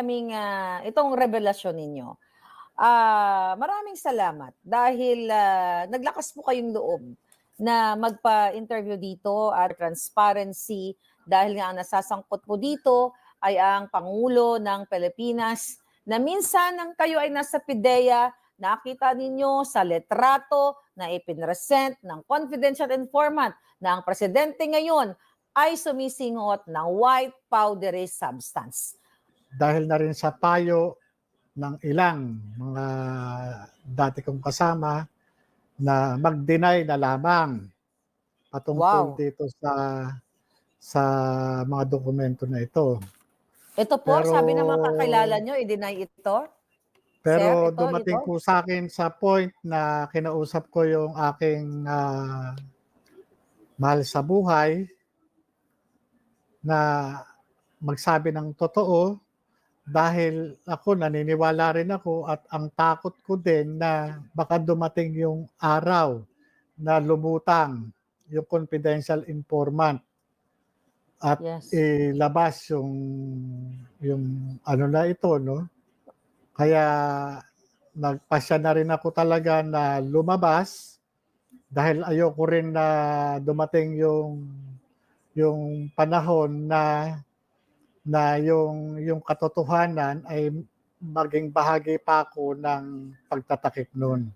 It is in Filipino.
aming ah, itong revelasyon ninyo. Ah, maraming salamat dahil ah, naglakas po kayong loob na magpa-interview dito at transparency dahil nga ang nasasangkot po dito ay ang Pangulo ng Pilipinas na minsan nang kayo ay nasa PIDEA, nakita ninyo sa letrato na ipinresent ng confidential informant na ang presidente ngayon ay sumisingot ng white powdery substance. Dahil na rin sa payo ng ilang mga dati kong kasama na mag-deny na lamang patungkol Wow. dito sa sa mga dokumento na ito. Ito po, Pero- sabi ng mga kakilala nyo, i-deny ito. Pero Sir, ito, dumating ito? po sa akin sa point na kinausap ko yung aking ah, mahal sa buhay na magsabi ng totoo dahil ako naniniwala rin ako at ang takot ko din na baka dumating yung araw na lumutang yung confidential informant at Yes. ilabas yung yung ano na ito no kaya nagpasya na rin ako talaga na lumabas dahil ayoko rin na dumating yung yung panahon na na yung yung katotohanan ay maging bahagi pa ako ng pagtatakip noon.